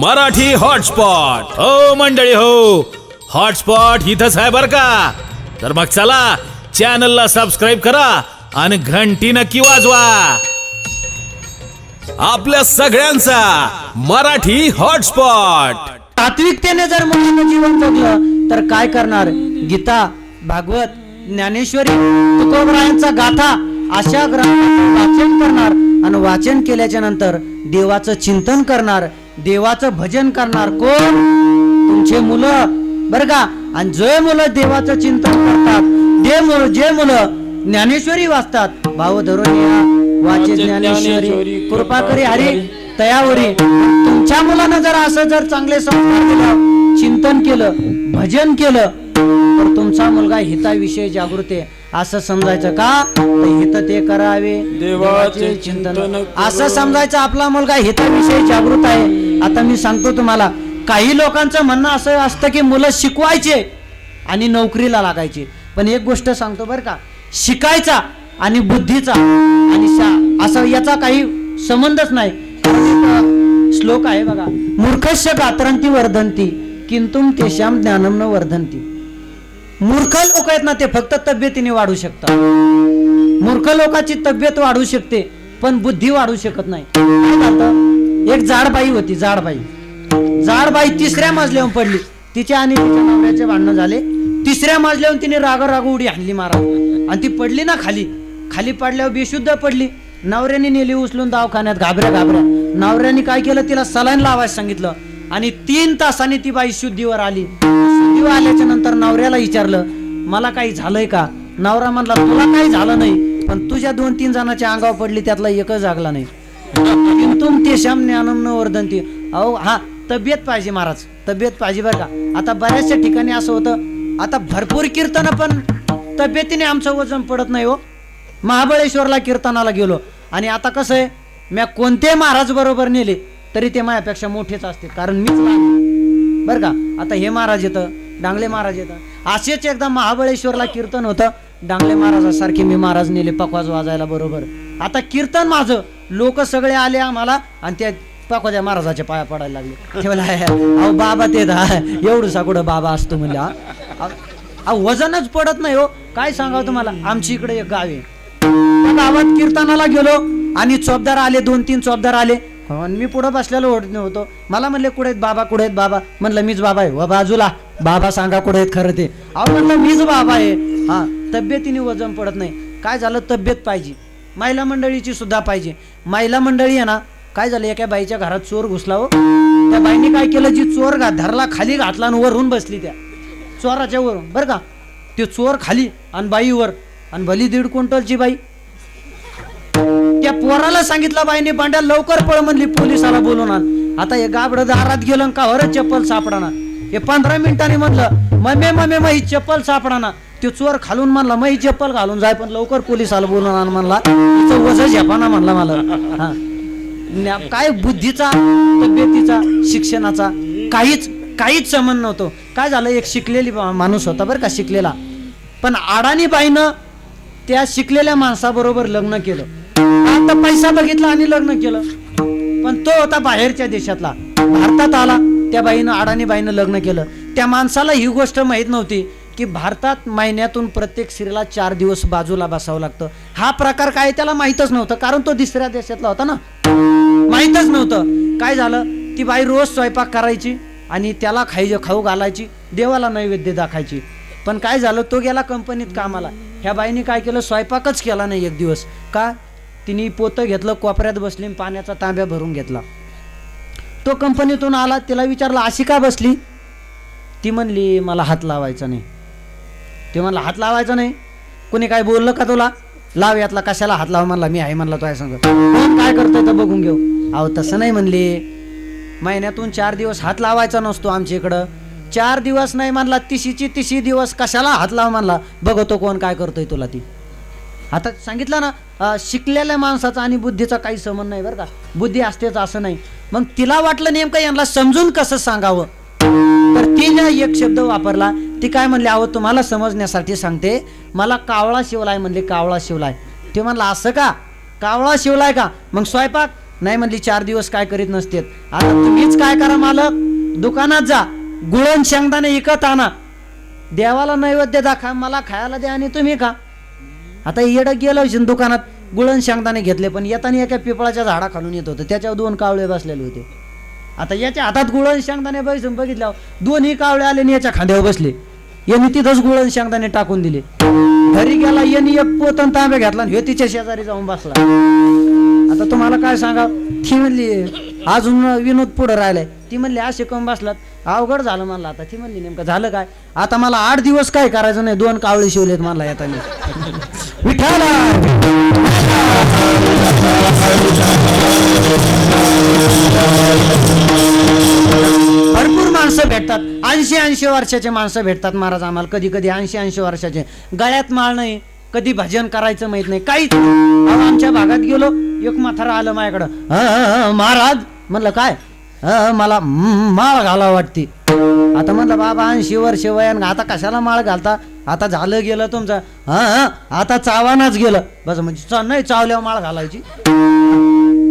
Marathi hotspot. हो मंडळी हो. हॉटस्पॉट इथंच आहे बर का? तर मग चला चॅनलला सबस्क्राईब करा आणि घंटी नक्की वाजवा. आपल्या सगळ्यांचा मराठी हॉटस्पॉट. तात्विकतेने जर मुलांना जीवन जगलं तर काय करणार? गीता भागवत ज्ञानेश्वरी तुकोबरायांचा गाथा अशा ग्रंथाचं वाचन करणार आणि वाचन केल्याच्यानंतर देवाचं चिंतन करणार देवाचं भजन करणार कोण? तुमचे मुलं. बर का? आणि जे मुलं देवाचं चिंतन करतात. ते मुलं जे मुलं ज्ञानेश्वरी वाचतात. भाव धरून वाचे ज्ञानेश्वरी. कृपा करी हरी तयावरी तुमच्या मुलानं जर असं जर चांगले संस्कार केलं चिंतन केलं भजन केलं तर तुमचा मुलगा हिताविषयी जागृत आहे. असं समजायचं का? तर हित ते करावे. देवाचे चिंतन असं समजायचं आपला मुलगा हिताविषयी जागृत आहे. आता मी सांगतो तुम्हाला काही लोकांचं म्हणणं असं असतं की मुलं शिकवायचे आणि नोकरीला लागायचे. पण एक गोष्ट सांगतो बरं का शिकायचा आणि बुद्धीचा आणि असा याचा काही संबंधच नाही. श्लोक आहे बघा मूर्खस्य गात्रंती वर्धंती किंतुम तेशाम ज्ञानम न वर्धंती मूर्ख लोक आहेत ना ते फक्त तब्येतीने वाढू शकतात. मूर्ख लोकांची तब्येत वाढू शकते पण बुद्धी वाढू शकत नाही. एक जाडबाई होती जाडबाई. बाई तिसऱ्या मजल्यावर पडली. तिच्या आणि तिच्या नवऱ्याचे भांडणं झाले. तिसऱ्या मजल्यावर तिने राग राग उडी आणली मारा आणि ती पडली ना खाली. खाली पडल्यावर बेशुद्ध पडली. नवऱ्याने नेली उचलून दवाखान्यात घाबऱ्या घाबऱ्या. नवऱ्याने काय केलं? तिला सलाईन लावायला सांगितलं. आणि तीन तासाने ती बाई शुद्धीवर आली. शुद्धीवर आल्याच्यानंतर नवऱ्याला विचारलं मला काही झालंय का? नवरा म्हणला तुला काही झालं नाही पण तुझ्या दोन तीन जणांच्या अंगावर पडली त्यातला एकच जागला नाही. किंतुम ते श्यामने आनंद वर्धनती अहो हा तब्येत पाहिजे महाराज तब्येत पाहिजे बरं का. आता बऱ्याचशा ठिकाणी असं होतं आता भरपूर कीर्तन पण तब्येतीने आमचं वजन पडत नाही हो. महाबळेश्वरला कीर्तनाला गेलो. आणि आता कसं आहे म्या कोणते महाराज बरोबर नेले? तरी ते माझ्यापेक्षा मोठेच असते कारण मीच लहान बरं का? आता हे महाराज येतं डांगले महाराज येतं. असेच एकदा महाबळेश्वरला कीर्तन होतं. डांगले महाराजासारखे मी महाराज नेले पकवाज वाजायला बरोबर. आता कीर्तन माझं. लोक सगळे आले आम्हाला आणि त्या पकवाजा महाराजाच्या पाया पडायला लागले. ते अहो बाबा ते दा एवढं कुठं बाबा असतो म्हणजे अहो, वजनच पडत नाही हो. काय सांगावं तुम्हाला? आमची इकडे एक गाव आहे. गावात कीर्तनाला गेलो आणि चोपदार आले दोन तीन चोपदार आले. आणि मी पुढं बसलेलो ओढत होतो मला म्हणले कुठे आहेत बाबा? कुठे आहेत बाबा? म्हणलं मीच बाबा आहे. व बाजूला. बाबा सांगा कुठे आहेत खरं ते. अहो म्हणलं मीच बाबा आहे. हा तब्येतीने वजन पडत नाही. काय झालं? तब्येत पाहिजे. महिला मंडळीची सुद्धा पाहिजे. महिला मंडळी आहे ना काय झालं? एका बाईच्या घरात चोर घुसला हो. त्या बाईने काय केलं? जी चोर घा धरला खाली घातला आणि वरून बसली त्या. चोराच्या वरून. बरं का? ते चोर खाली आणि बाईवर आणि भली दीड क्विंटलची बाई. त्या पोराला सांगितलं बाईने पांड्या लवकर पळ म्हणली पोलिसाला बोलून आण. आता हे गाबड दारात गेलं का हर चप्पल सापडाना हे पंधरा मिनिटांनी म्हणलं मम्मे मम्मे मग ही चप्पल सापडाना ते चोर खालून म्हणला मग ही चप्पल घालून जाय पण लवकर पोलिसाला बोलून आण म्हणला. तिचं वजन झेपाना म्हणला मला. हा. काय बुद्धीचा तब्येतीचा शिक्षणाचा काहीच काहीच समन नव्हतो. काय झालं एक शिकलेली माणूस होता बरं का शिकलेला. पण अडाणी बाईनं त्या शिकलेल्या माणसाबरोबर लग्न केलं. आता पैसा बघितला आणि लग्न केलं. पण तो होता बाहेरच्या देशातला. भारतात आला. त्या बाईनं अडाणी बाईनं लग्न केलं. त्या माणसाला ही गोष्ट माहीत नव्हती की भारतात महिन्यातून प्रत्येक स्त्रीला चार दिवस बाजूला बसावं लागतं. हा प्रकार काय त्याला माहीतच नव्हतं कारण तो दुसऱ्या देशातला होता ना. माहीतच नव्हतं. काय झालं? ती बाई रोज स्वयंपाक करायची आणि त्याला खाई खाऊ घालायची देवाला नैवेद्य दाखायची. पण काय झालं? तो गेला कंपनीत कामाला. ह्या बाईने काय केलं? स्वयंपाकच केला नाही एक दिवस. का? तिने पोतं घेतलं कोपऱ्यात बसली आणि पाण्याचा तांब्या भरून घेतला. तो कंपनीतून आला तिला विचारला अशी का बसली? ती म्हणली मला हात लावायचा नाही. ते म्हणला हात लावायचा नाही? कोणी काय बोललं का तुला? लाव यातला कशाला हात लाव? म्हणला मी आहे म्हणला तो आहे सांग कोण काय करतोय तर बघून घेऊ. अहो तसं नाही म्हणले. महिन्यातून चार दिवस हात लावायचा नसतो आमच्या इकडं. चार दिवस नाही म्हणला तिशीची तिशी दिवस कशाला हात लाव? म्हणला. बघतो कोण काय करतोय तुला ती. आता सांगितलं ना शिकलेल्या माणसाचा आणि बुद्धीचा काही संबंध नाही बरं का. बुद्धी असतेच असं नाही. मग तिला वाटलं नेमकं यांना समजून कसं सांगावं? तर तिने एक शब्द वापरला ती काय म्हणली अहो तुम्हाला समजण्यासाठी सांगते मला कावळा शिवलाय म्हणले कावळा शिवलाय. ते म्हणला असं का? कावळा शिवलाय का? मग स्वयंपाक? नाही म्हणली चार दिवस काय करीत नसतेत. आता तुम्हीच काय करा मालक? दुकानात जा गुळण शेंगदाणे विकत आणा. देवाला नैवेद्य दाखा मला खायला द्या आणि तुम्ही खा. आता येडं गेलं असेल दुकानात गुळण शेंगदाणे घेतले पण येताना एका पिपळाच्या झाडा खालून येत होतं. त्याच्यावर दोन कावळे बसलेले होते. आता याच्या हातात गुळण शेंगदाणे बसून बघितल्यावर दोन्ही कावळे आले आणि याच्या खांद्यावर बसले. यांनी तिथंच गुळण शेंगदाणे टाकून दिले. घरी गेला यांनी एक पोतन तांबे घातला आणि तिच्या शेजारी जाऊन बसला. आता तुम्हाला काय सांगा ती म्हणली अजून विनोद पुढे राहिलाय. ती म्हणली असे कम बसलात? अवघड झालं मला आता. ती म्हणली नेमकं झालं काय? आता मला आठ दिवस काय करायचं नाही दोन कावळे शिवलेत मला येताना विठाला भरपूर माणसं भेटतात. ऐंशी ऐंशी वर्षाचे माणसं भेटतात महाराज आम्हाला. कधी कधी ऐंशी ऐंशी वर्षाचे. गळ्यात माळ नाही. कधी भजन करायचं माहीत नाही. काहीच आमच्या भागात गेलो एक म्हातारा आलं माझ्याकडं. "हं, हं, हं, महाराज म्हणलं काय? मला माळ घाला वाटते. आता म्हणलं बाबा ऐंशी वर्ष वयान आता कशाला माळ घालता? आता झालं गेलं तुमचं. हा आता चावानाच गेलं. बस म्हणजे नाही चावल्यावर माळ घालायची.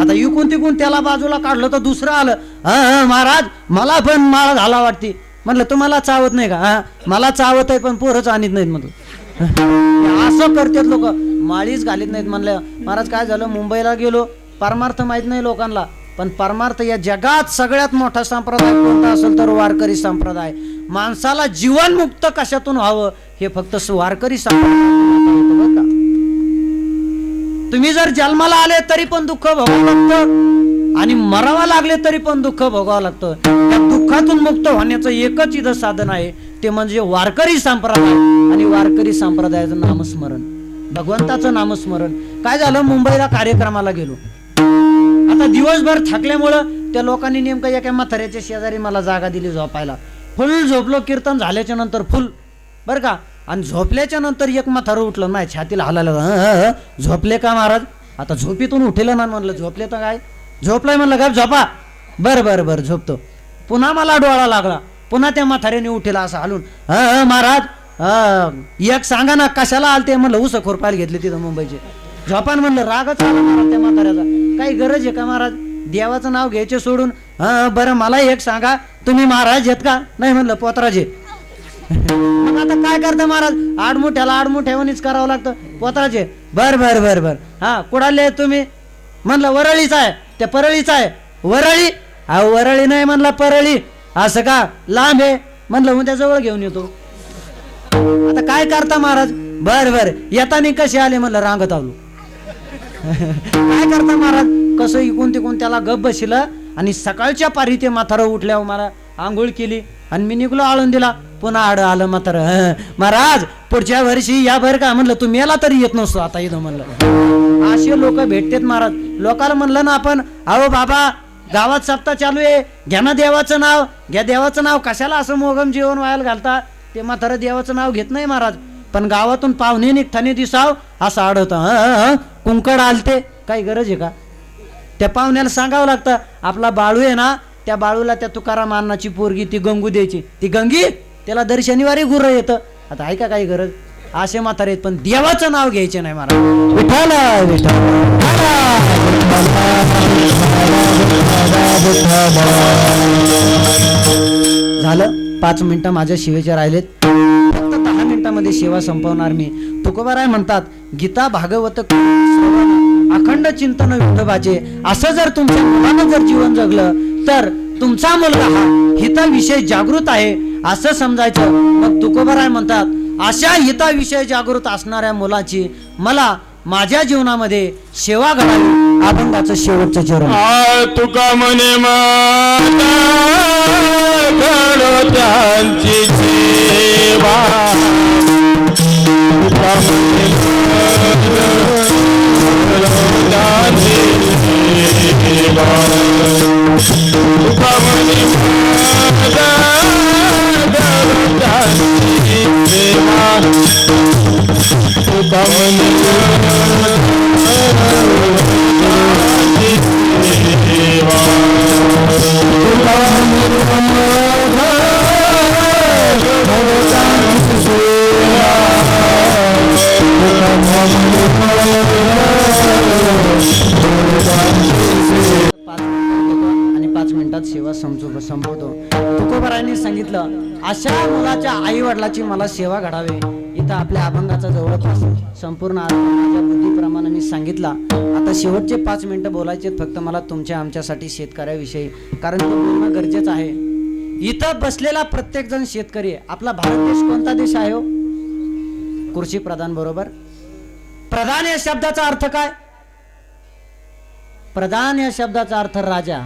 आता इकून तिकून त्याला बाजूला काढलं तर दुसरं आलं. हा महाराज मला पण माळ घाला वाटते. म्हटलं तुम्हाला चावत नाही का? हा मला चावत आहे पण पोरच आणत नाहीत म्हटलं असं करतात लोक. माळीच घालीत नाहीत म्हणलं. महाराज काय झालं? मुंबईला गेलो. परमार्थ माहीत नाही लोकांना. पण परमार्थ या जगात सगळ्यात मोठा संप्रदाय कोणता असेल तर वारकरी संप्रदाय. माणसाला जीवनमुक्त कशातून व्हावं हे फक्त वारकरी संप्रदाय तुम्ही जर जन्माला आले तरी पण दुःख भोगावं लागतं आणि मरावा लागले तरी पण दुःख भोगावं लागतं. त्या दुःखातून मुक्त होण्याचं एकच इथं साधन आहे ते म्हणजे वारकरी संप्रदाय आणि वारकरी संप्रदायाचं नामस्मरण. भगवंताचं नामस्मरण. काय झालं? मुंबईला कार्यक्रमाला गेलो. आता दिवसभर थकल्यामुळं त्या लोकांनी नेमकं एका म्हाताऱ्याच्या शेजारी मला जागा दिली झोपायला. फुल झोपलो कीर्तन झाल्याच्यानंतर फुल. बरं का? आणि झोपल्याच्या नंतर एक म्हातारं उठलं नाही छातीला हालायला झोपले का महाराज? आता झोपीतून उठेलं ना म्हणलं. झोपले तर काय? झोपलाय म्हणलं का झोपा. बरं बरं बरं झोपतो. पुन्हा मला डोळा लागला. पुन्हा त्या म्हाताऱ्याने उठेला असं हलून. "हं, महाराज एक सांगा ना कशाला आलते? म्हणलं उस खोरपायला घेतले तिथं मुंबईचे. झोपान म्हणलं रागच आला महाराज त्या म्हाताऱ्याचा. काही गरज आहे का महाराज? देवाचं नाव घ्यायचे सोडून. हा बरं मला एक सांगा. तुम्ही महाराज आहेत का? नाही म्हणलं पोतराजे. मग आता काय करता महाराज? आडमुठ्याला आडमुठ्यावणीच करावं लागतं. पोतराजे बर बर बर बर. हा कुडाले तुम्ही? म्हणलं वरळीचा आहे. त्या परळीचा आहे. वरळी? हा वरळी नाही म्हणला परळी. असं का? लांब आहे. म्हणलं उद्या जवळ घेऊन येतो. आता काय करता महाराज? बर बर. येतानी कसे आले? म्हणलं रांगत आलो काय करता महाराज? कसं इकून तिकून त्याला गप बसिलं आणि सकाळच्या पारी ते म्हातारं उठल्यावर मला आंघोळ केली आणि मी निघलो आळून दिला. पुन्हा आड आलं म्हातार. महाराज पुढच्या वर्षी या भर का म्हणलं तू मेला तरी येत नसतो आता इथं म्हणलं. असे लोक भेटतात महाराज. लोकांना म्हणलं ना आपण अहो बाबा गावात सप्ताह चालू आहे. घ्या ना देवाचं नाव. घ्या देवाचं नाव. कशाला असं मोगम जीवन व्हायला घालता? ते म्हातारं देवाचं नाव घेत नाही महाराज. पण गावातून पाहुणे निघताने दिसाव असं आढळत. कुंकड आलते. काही गरज आहे का? त्या पाहुण्याला सांगावं लागतं आपला बाळू आहे ना त्या बाळूला त्या तुकाराम अन्नाची पोरगी ती गंगू द्यायची. ती गंगी त्याला दर शनिवारी गुर येतं. आता आहे का काही गरज? असे म्हातारे आहेत, पण देवाचं नाव घ्यायचे नाही मला विठाला विठाला झालं? पाच मिनिटं माझ्या शिवेचे राहिलेत. दहा सेवा संपवणार मी. तुकोबाराय म्हणतात गीता भागवत अखंड चिंतन विठोबाचे असं जर तुमच्या मुलानं जर जीवन जगलं तर तुमचा मुलगा हा हिताविषयी जागृत आहे असं समजायचं. मग तुकोबाराय म्हणतात अशा हिताविषयी जागृत असणाऱ्या मुलाची मला माझ्या जीवनामध्ये सेवा घडावी. अभंगाचं शेवटचं चरण. तुका म्हणे माता. त्यांची सेवा. तुका म्हणे वडिलाची मला सेवा घडावे. इथं आपल्या अभंगाचा जवळपास संपूर्ण माझ्या बुद्धीप्रमाणे मी सांगितला. आता शेवटचे पाच मिनिटं बोलायचे फक्त मला तुमच्या आमच्यासाठी शेतकऱ्याविषयी. कारण ते बोलणं गरजेचं आहे. इथं बसलेला प्रत्येक जण शेतकरी आहे. आपला भारत देश कोणता देश आहे हो? कृषी प्रधान बरोबर? प्रधान या शब्दाचा अर्थ काय? प्रधान या शब्दाचा अर्थ राजा.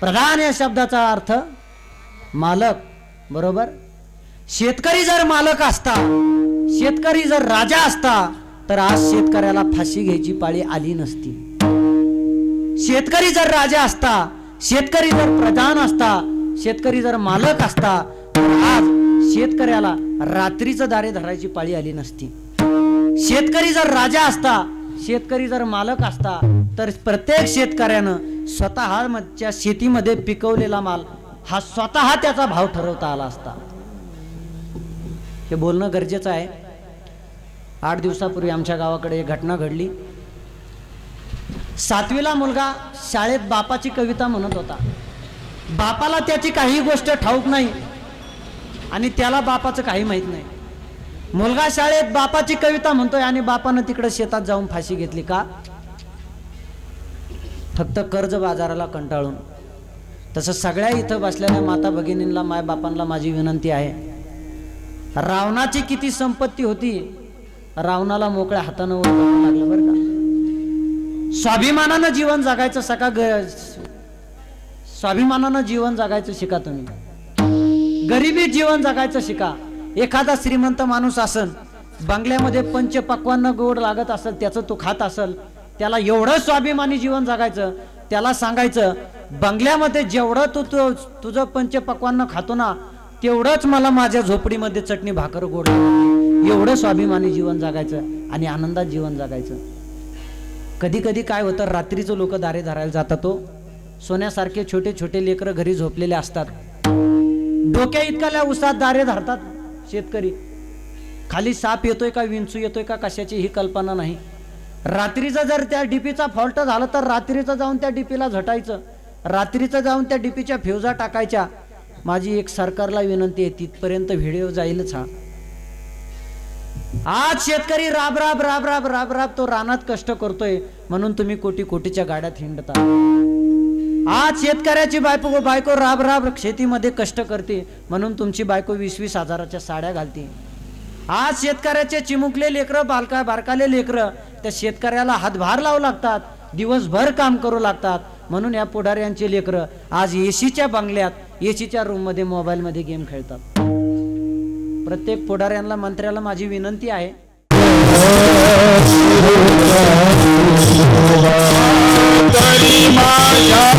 प्रधान या शब्दाचा अर्थ मालक. बरोबर? शेतकरी जर मालक असता शेतकरी जर राजा असता तर आज शेतकऱ्याला फाशी घ्यायची पाळी आली नसती. शेतकरी जर राजा असता शेतकरी जर प्रधान असता शेतकरी जर मालक असता तर आज शेतकऱ्याला रात्रीचं दारे धरायची पाळी आली नसती. शेतकरी जर राजा असता शेतकरी जर मालक असता तर प्रत्येक शेतकऱ्यानं स्वतःच्या शेतीमध्ये पिकवलेला माल हा स्वतः त्याचा भाव ठरवता आला असता. हे बोलणं गरजेचं आहे. आठ दिवसापूर्वी आमच्या गावाकडे एक घटना घडली. सातवीला मुलगा शाळेत बापाची कविता म्हणत होता. बापाला त्याची काही गोष्ट ठाऊक नाही आणि त्याला बापाचं काही माहीत नाही. मुलगा शाळेत बापाची कविता म्हणतोय आणि बापानं तिकडे शेतात जाऊन फाशी घेतली का? फक्त कर्ज बाजाराला कंटाळून. तसं सगळ्या इथं बसलेल्या माता भगिनींना माय बापांना माझी विनंती आहे. रावणाची किती संपत्ती होती रावणाला मोकळ्या हातानं वर लागलं बरं का. स्वाभिमानानं जीवन जगायचं सका ग स्वाभिमानानं जीवन जगायचं शिका तुम्ही. गरिबी जीवन जगायचं शिका. एखादा श्रीमंत माणूस असन बंगल्यामध्ये पंच पक्वांना गोड लागत असेल त्याचं तो खात असेल त्याला एवढं स्वाभिमानी जीवन जगायचं त्याला सांगायचं बंगल्यामध्ये जेवढं तू तू तुझं पंच पक्वांना खातो ना तेवढंच मला माझ्या झोपडीमध्ये चटणी भाकर गोड एवढं स्वाभिमानी जीवन जगायचं आणि आनंदात जीवन जगायचं. कधी कधी काय होतं रात्रीचं लोक दारे धरायला जातात तो सोन्यासारखे छोटे छोटे लेकरं घरी झोपलेले असतात. डोक्या इतकाल्या उसात दारे धरतात शेतकरी. खाली साप येतोय का विंचू येतोय का कशाची ही कल्पना नाही. रात्रीचं जर त्या डीपीचा फॉल्ट झाला तर रात्रीचं जाऊन त्या डीपीला झटायचं. रात्रीचं जाऊन त्या डीपीच्या फ्युजा टाकायच्या. माझी एक सरकारला विनंती आहे तिथपर्यंत व्हिडिओ जाईलच हा. आज शेतकरी राब राब राब राब राब राब तो रानात कष्ट करतोय म्हणून तुम्ही कोटी कोटीच्या गाड्यात हिंडता. आज शेतकऱ्याची बायको बायको राब राब शेतीमध्ये कष्ट करते म्हणून तुमची बायको वीस वीस हजाराच्या साड्या घालते. आज शेतकऱ्याचे चिमुकले लेकरं बालका बारकाले लेकरं त्या शेतकऱ्याला हातभार लावू लागतात दिवसभर काम करू लागतात म्हणून या पुढाऱ्यांचे लेकरं आज एसीच्या बंगल्यात एसीच्या रूममध्ये मोबाईलमध्ये गेम खेळतात. प्रत्येक पुढाऱ्यांना मंत्र्याला माझी विनंती आहे. तरी माझ्या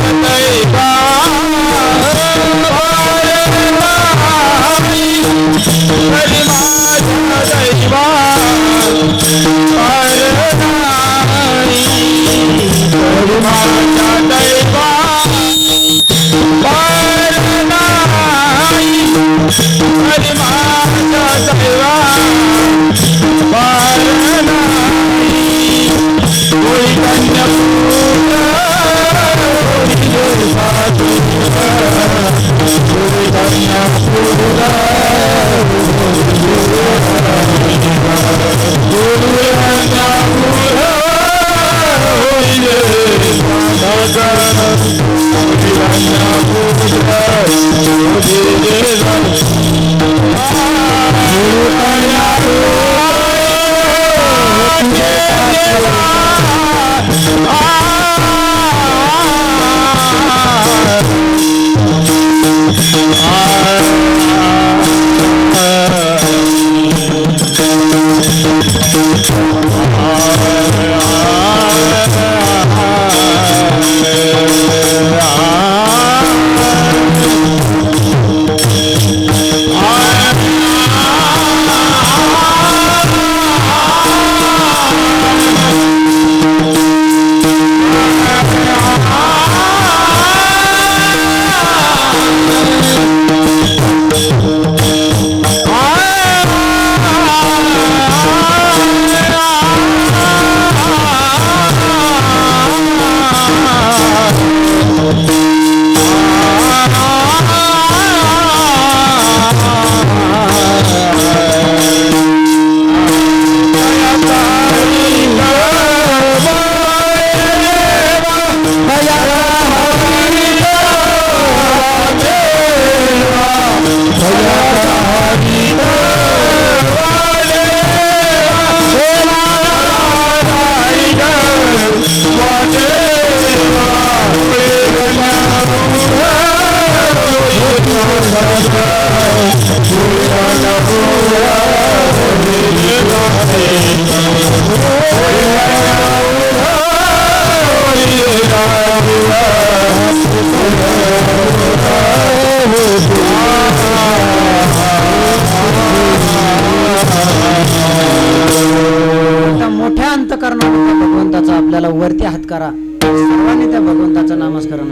वरती हात करा. सर्वांनी त्या भगवंताचं नामस्करण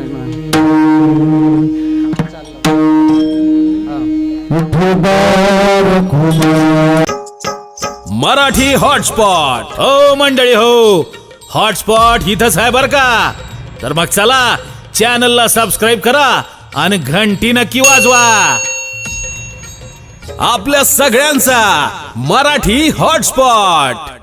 मराठी हॉटस्पॉट. हो मंडळी हो. हॉटस्पॉट इथंच आहे बर का? तर मग चला चॅनलला सबस्क्राईब करा आणि घंटी नक्की वाजवा. आपल्या सगळ्यांचा मराठी हॉटस्पॉट.